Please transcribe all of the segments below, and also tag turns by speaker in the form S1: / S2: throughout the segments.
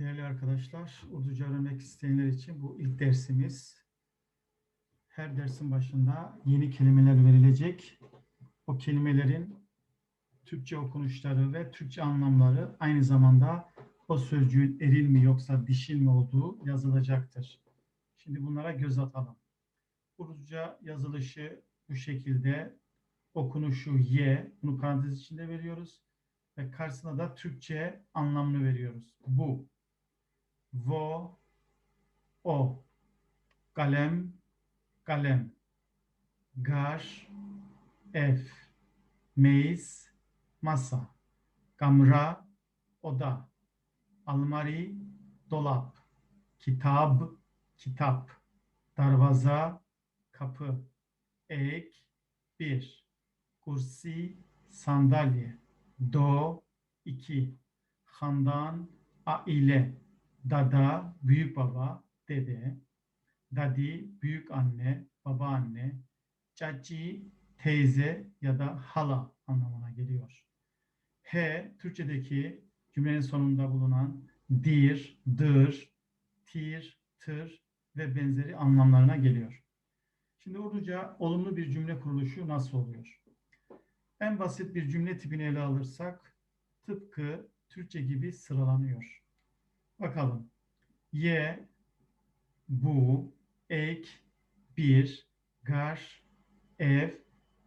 S1: Değerli arkadaşlar, Urduca öğrenmek isteyenler için bu ilk dersimiz. Her dersin başında yeni kelimeler verilecek. O kelimelerin Türkçe okunuşları ve Türkçe anlamları aynı zamanda o sözcüğün eril mi yoksa dişil mi olduğu yazılacaktır. Şimdi bunlara göz atalım. Urduca yazılışı bu şekilde. Okunuşu Y, bunu parantez içinde veriyoruz. Ve karşısına da Türkçe anlamını veriyoruz. Bu, vo, o, kalem, kalem, gar, ev, meyiz, masa, kamra, oda, almari, dolap, kitab, kitap, darvaza, kapı, ek, bir, kursi, sandalye, do, iki, handan, aile, dada, büyük baba, dede, dadi, büyük anne, babaanne, caci, teyze ya da hala anlamına geliyor. He, Türkçedeki cümlenin sonunda bulunan dir, dır, tir, tır ve benzeri anlamlarına geliyor. Şimdi Urduca olumlu bir cümle kuruluşu nasıl oluyor? En basit bir cümle tipini ele alırsak tıpkı Türkçe gibi sıralanıyor. Bakalım. Ye, bu, ek, bir, gar, ev,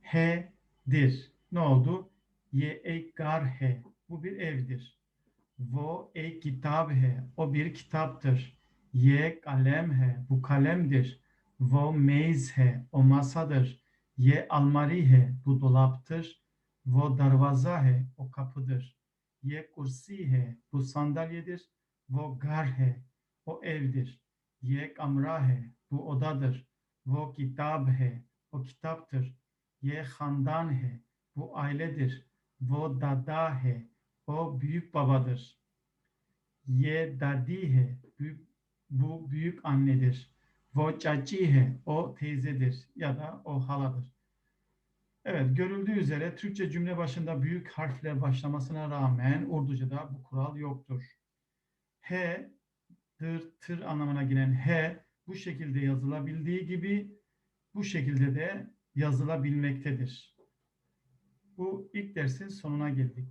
S1: he, dir. Ne oldu? Ye, ek, gar, he. Bu bir evdir. Vo, ek, kitab, he. O bir kitaptır. Ye, kalem, he. Bu kalemdir. Vo, meyz, he. O masadır. Ye, almari, he. Bu dolaptır. Vo, darvaza, he. O kapıdır. Ye, kursi, he. Bu sandalyedir. Vo, gar, he. O evdir. Ye, kamra, he. Bu odadır. Vo, kitab, he. O kitaptır. Ye, handan, he. Bu ailedir. Vo, dada, he. O büyük babadır. Ye, dadi, he. Büyük, bu büyük annedir. Vo, caci, he. O teyzedir ya da o haladır. Evet, görüldüğü üzere Türkçe cümle başında büyük harfle başlamasına rağmen Urduca'da bu kural yoktur. He, dır, tır anlamına gelen he bu şekilde yazılabildiği gibi bu şekilde de yazılabilmektedir. Bu ilk dersin sonuna geldik.